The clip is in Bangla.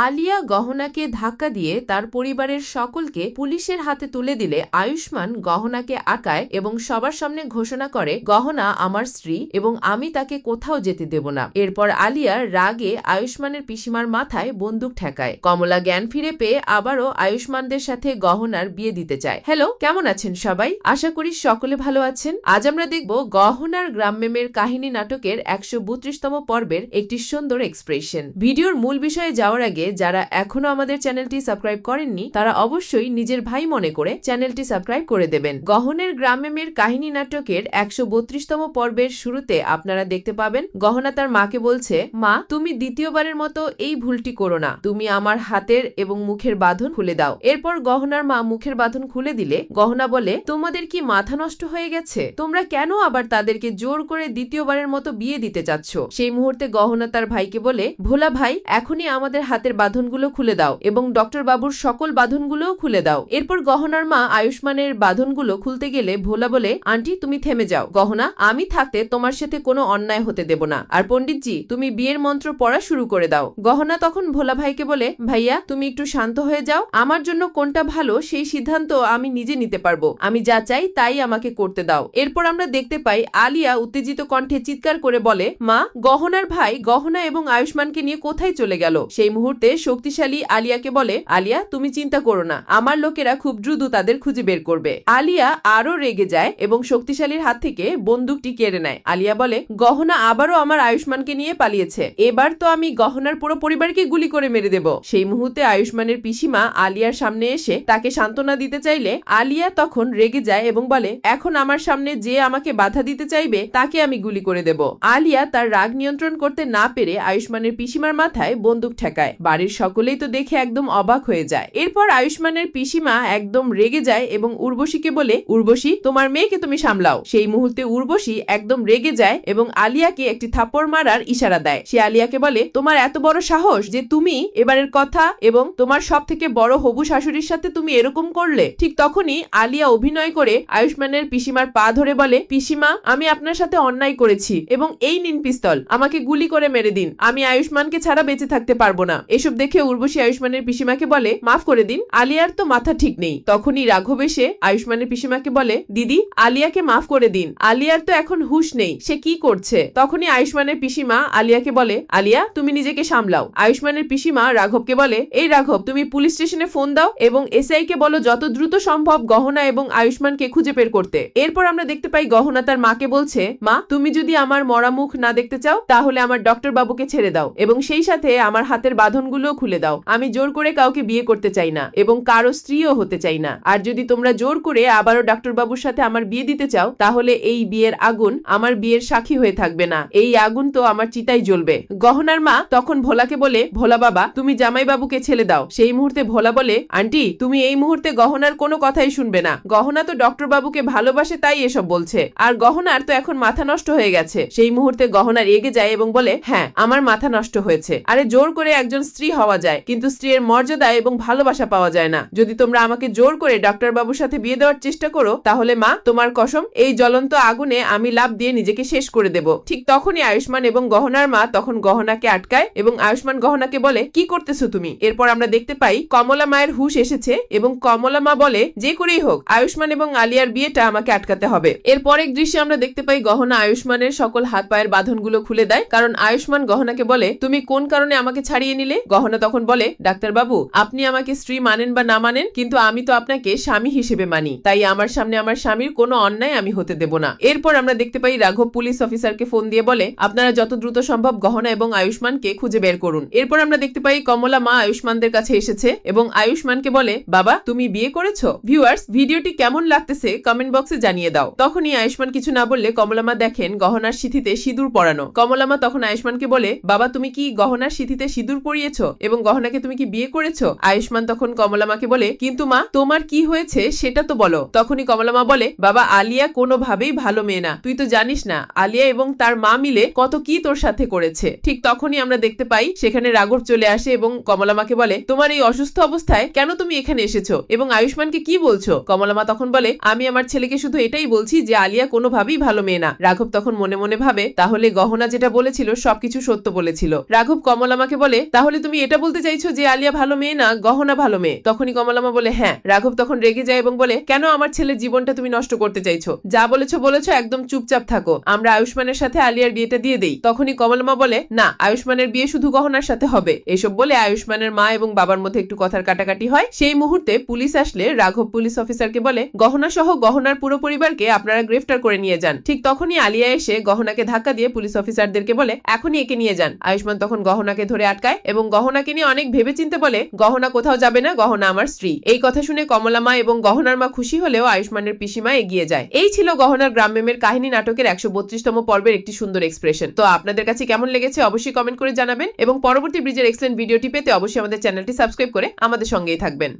আলিয়া গহনাকে ধাক্কা দিয়ে তার পরিবারের সকলকে পুলিশের হাতে তুলে দিলে আয়ুষ্মান গহনাকে আটকায় এবং সবার সামনে ঘোষণা করে, গহনা আমার স্ত্রী এবং আমি তাকে কোথাও যেতে দেব না। এরপর আলিয়া রাগে আয়ুষ্মানের পিসিমার মাথায় বন্দুক ঠেকায়। কমলা জ্ঞান ফিরে পেয়ে আবারও আয়ুষ্মানদের সাথে গহনার বিয়ে দিতে চায়। হ্যালো, কেমন আছেন সবাই? আশা করি সকলে ভালো আছেন। আজ আমরা দেখব গহনার গ্রামমেমের কাহিনী নাটকের একশো বত্রিশতম পর্বের একটি সুন্দর এক্সপ্রেশন। ভিডিওর মূল বিষয়ে যাওয়ার আগে যারা এখনও আমাদের চ্যানেলটি সাবস্ক্রাইব করেননি, তারা অবশ্যই নিজের ভাই মনে করে চ্যানেলটি সাবস্ক্রাইব করে দেবেন। গহনের গ্রামমেমের কাহিনী নাটকের একশো বত্রিশতম পর্বের শুরুতে আপনারা দেখতে পাবেন, গহনা তার মাকে বলছে, মা, তুমি দ্বিতীয়বারের মতো এই ভুলটি করো না। তুমি আমার হাতের এবং মুখের বাঁধন খুলে দাও। এরপর গহনার মা মুখের বাঁধন খুলে দিলে, গহনা বলে, তোমাদের কি মাথা নষ্ট হয়ে গেছে? তোমরা কেন আবার তাদেরকে জোর করে দ্বিতীয়বারের মতো বিয়ে দিতে চাচ্ছ? সেই মুহূর্তে গহনা তার ভাইকে বলে, ভোলা ভাই, এখনই আমাদের হাতের বাঁধনগুলো খুলে দাও এবং ডক্টর বাবুর সকল বাঁধনগুলোও খুলে দাও। এরপর গহনার মা আয়ুষ্মানের বাঁধনগুলো খুলতে গেলে ভোলা বলে, আন্টি, তুমি থেমে যাও। গহনা, আমি থাকতে তোমার সাথে কোনো অন্যায় হতে দেব না। আর পণ্ডিতজি, তুমি বিয়ের মন্ত্র পড়া শুরু করে দাও। গহনা তখন ভোলা ভাইকে বলে, ভাইয়া, তুমি একটু শান্ত হয়ে যাও। আমার জন্য কোনটা ভালো সেই সিদ্ধান্ত আমি নিজে নিতে পারব। আমি যা চাই তাই আমাকে করতে দাও। এরপর আমরা দেখতে পাই আলিয়া উত্তেজিত কণ্ঠে চিৎকার করে বলে, মা, গহনার ভাই গহনা এবং আয়ুষ্মানকে নিয়ে কোথায় চলে গেল? সেই মুহূর্তে শক্তিশালী আলিয়াকে বলে, আলিয়া, তুমি চিন্তা করো না, আমার লোকেরা খুব দ্রুত তাদের খুঁজে বের করবে। আলিয়া আরও রেগে যায় এবং শক্তিশালীর হাত থেকে বন্দুকটি কেড়ে নেয়। আলিয়া বলে, গহনা আবারও আমার আয়ুষ্মানকে নিয়ে পালিয়েছে। এবার তো আমি গহনার পুরো পরিবারকে গুলি করে মেরে দেব। সেই মুহূর্তে আয়ুষ্মানের পিসিমা আলিয়ার সামনে এসে তাকে সান্ত্বনা দিতে চাইলে আলিয়া তখন রেগে যায় এবং বলে, এখন আমার সামনে যে আমাকে বাধা দিতে চাইবে, তাকে আমি গুলি করে দেব। আলিয়া তার রাগ নিয়ন্ত্রণ করতে না পেরে আয়ুষ্মানের পিসিমার মাথায় বন্দুক ঠেকায়। বাড়ির সকলেই তো দেখে একদম অবাক হয়ে যায়। এরপর আয়ুষ্মানের পিসিমা একদম রেগে যায় এবং উর্বশীকে বলে, উর্বশী, তোমার মেয়েকে তুমি সামলাও। সেই মুহূর্তে উর্বশী একদম রেগে যায় এবং আলিয়াকে একটি থাপ্পড় মারার ইশারা দেয়। সে আলিয়াকে বলে, তোমার এত বড় সাহস যে তুমি এবারের কথা এবং তোমার সব থেকে বড় হবু শাশুড়ির সাথে তুমি এরকম করলে? ঠিক তখনই আলিয়া অভিনয় করে আয়ুষ্মানের পিসিমার পা ধরে বলে, পিসিমা, আমি আপনার সাথে অন্যায় করেছি এবং এই নিন পিস্তল, আমাকে গুলি করে মেরে দিন। আমি আয়ুষ্মানকে ছাড়া বেঁচে থাকতে পারব না। এসব দেখে উর্বশী আয়ুষ্মানের পিসিমাকে বলে, মাফ করে দিন, আলিয়ার তো মাথা ঠিক নেই। তখনই রাঘব এসে আয়ুষ্মানের পিসিমাকে বলে, দিদি, আলিয়াকে মাফ করে দিন, আলিয়ার তো এখন হুশ নেই, সে কি করছে? তখনই আয়ুষ্মানের পিসিমা আলিয়াকে বলে, আলিয়া, তুমি নিজেকে সামলাও। আয়ুষ্মানের পিসিমা রাঘবকে বলে, এই রাঘব, তুমি পুলিশ স্টেশনে ফোন দাও এবং এসআই কে বলো যত দ্রুত সম্ভব গহনা এবং আয়ুষ্মানকে খুঁজে বের করতে। এরপর আমরা দেখতে পাই গহনা তার মাকে বলছে, মা, তুমি যদি আমার মরা মুখ না দেখতে চাও, তাহলে আমার ডক্টর বাবুকে ছেড়ে দাও এবং সেই সাথে আমার হাতের বাঁধনগুলো খুলে দাও। আমি জোর করে কাউকে বিয়ে করতে চাই না এবং কারও স্ত্রীও হতে চাই না। আর যদি তোমরা জোর করে আবারও ডাক্তার বাবুর সাথে আমার বিয়ে দিতে চাও, তাহলে এই বিয়ের আগুন আমার বিয়ের সাক্ষী হয়ে থাকবে না। এই আগুন তো আমার চিতাই জ্বলবে। গহনার মা তখন ভোলাকে বলে, ভোলা বাবা, তুমি জামাই বাবুকে ছেলে দাও। সেই মুহূর্তে ভোলা বলে, আন্টি, তুমি এই মুহূর্তে গহনার কোনো কথাই শুনবে না। গহনা তো ডক্টর বাবুকে ভালোবাসে, তাই এসব বলছে। আর গহনার তো এখন মাথা নষ্ট হয়ে গেছে। সেই মুহূর্তে গহনার এগে যায় এবং বলে হ্যাঁ আমার মাথা নষ্ট হয়েছে। আরে জোর করে একজন স্ত্রী হওয়া যায়, কিন্তু স্ত্রীর মর্যাদা এবং ভালোবাসা পাওয়া যায় না। যদি তোমরা আমাকে জোর করে ডক্টর বাবুর সাথে বিয়ে দেওয়ার চেষ্টা করো, তাহলে মা, তোমার কসম, এই জ্বলন্ত আগুনে আমি লাভ দিয়ে নিজেকে শেষ করে দেব। ঠিক তখনই আয়ুষ্মান এবং গহনার মা তখন গহনাকে আটকায় এবং আয়ুষ্মান গহনাকে বলে, কি করতেছো তুমি? এরপর আমরা দেখতে পাই, কমলা মায়ের হুশ এসেছে এবং কমলা মা বলে, যে করেই হোক, আয়ুষ্মান এবং আলিয়ার বিয়েটা আমাকে আটকাতে হবে। এর পরের দৃশ্যে আমরা দেখতে পাই, গহনা আয়ুষ্মানের সকল হাত পায়ের বাঁধনগুলো খুলে দেয়, কারণ আয়ুষ্মান গহনাকে বলে, তুমি কোন কারণে আমাকে ছাড়িয়ে নিলে? গহনা তখন বলে ডাক্তার বাবু আপনি আমাকে স্ত্রী মানেন বা না মানেন, কিন্তু আমি তো আপনাকে স্বামী হিসেবে মানি। তাই আমার সামনে আমার স্বামীর কোনো অন্যায় আমি হতে দেব না। এরপর আমরা দেখতে পাই রাঘব পুলিশ অফিসারকে ফোন দিয়ে বলে, আপনারা যত দ্রুত সম্ভব গহনা এবং আয়ুষ্মানকে খুঁজে বের করুন। এরপর আমরা দেখতে পাই কমলা মা আয়ুষ্মানদের কাছে এসেছে এবং আয়ুষ্মানকে বলে, বাবা, তুমি বিয়ে করেছ? ভিউয়ার্স, ভিডিওটি কেমন লাগতেছে কমেন্ট বক্সে জানিয়ে দাও। তখনই আয়ুষ্মান কিছু না বললে কমলামা দেখেন গহনার সিথিতে সিঁদুর পরানো। কমলামা তখন আয়ুষ্মানকে বলে, বাবা, তুমি কি গহনার সিথিতে সিঁদুর পরিয়েছো এবং গহনাকে তুমি কি বিয়ে করেছ? আয়ুষ্মান তখন কমলামাকে বলে, কিন্তু মা, তোমার কি হয়েছে সেটা তো বলো। তখনই কমলামা বলে, বাবা, আলিয়া কোনোভাবেই ভালো মেয়ে না। তুই তো জানিস না, আলিয়া এবং তার মা মিলে কত কি তোর সাথে করেছে। ঠিক তখনই আমরা দেখতে পাই, সেখানে রাঘব চলে আসে এবং কমলামাকে বলে, তোমার এই অসুস্থ অবস্থায় কেন তুমি এখানে এসেছ? এবং আয়ুষ্মানকে কি বলছো? কমলা মা তখন বলে, আমি আমার ছেলেকে শুধু এটাই বলছি যে, আলিয়া কোনোভাবেই ভালো মেয়ে না। রাঘব তখন মনে মনে ভাবে, তাহলে গহনা যেটা বলেছিল, সবকিছু সত্য বলেছিল। রাঘব কমলামাকে বলে, তাহলে তুমি এটা বলতে চাইছো যে আলিয়া ভালো মেয়ে না গহনা ভালো মেয়ে? তখনই কমলামা বলে হ্যাঁ। রাঘব তখন রেগে যায় এবং বলে, কেন আমার ছেলের জীবনটা তুমি নষ্ট করতে চাইছো? যা বলেছ বলেছ, একদম চুপচাপ থাকো। আমরা আয়ুষ্মানের সাথে আলিয়ার বিয়েটা দিয়ে দেই। তখনই কমলমা বলে, না, আয়ুষ্মানের বিয়ে শুধু গহনার সাথে হবে। এসব বলে আয়ুষ্মানের মা এবং বাবার মধ্যে একটু কথার কাটাকাটি হয়। সেই মুহূর্তে পুলিশ আসলে রাঘব পুলিশ অফিসারকে বলে গহনা সহ গহনার পুরো পরিবারকে আপনারা গ্রেফতার করে নিয়ে যান। ঠিক তখনই আলিয়া এসে গহনাকে ধাক্কা দিয়ে পুলিশ অফিসারদেরকে বলে, এখনই একে নিয়ে যান। আয়ুষ্মান তখন গহনাকে ধরে আটকায় এবং গহনাকে নিয়ে অনেক ভেবেচিন্তে বলে, গহনা কোথাও যাবে না, গহনা আমার স্ত্রী। এই কথা শুনে কমলা মা এবং গহনার মা খুশি হলেও আয়ুষ্মানের পিসিমা এগিয়ে যায়। এই ছিল গহনার গ্রাম মেমের কাহিনী নাটকের একশো বত্রিশতম পর্বের একটি সুন্দর এক্সপ্রেশন তো আপনাদের কাছে কেমন লেগেছে অবশ্যই কমেন্ট করে জানাবেন এবং পরবর্তী ব্রিজের এক্সেলেন্ট ভিডিওটি পেতে অবশ্যই আমাদের চ্যানেলটি সাবস্ক্রাইব করে আমাদের সঙ্গেই থাকবেন।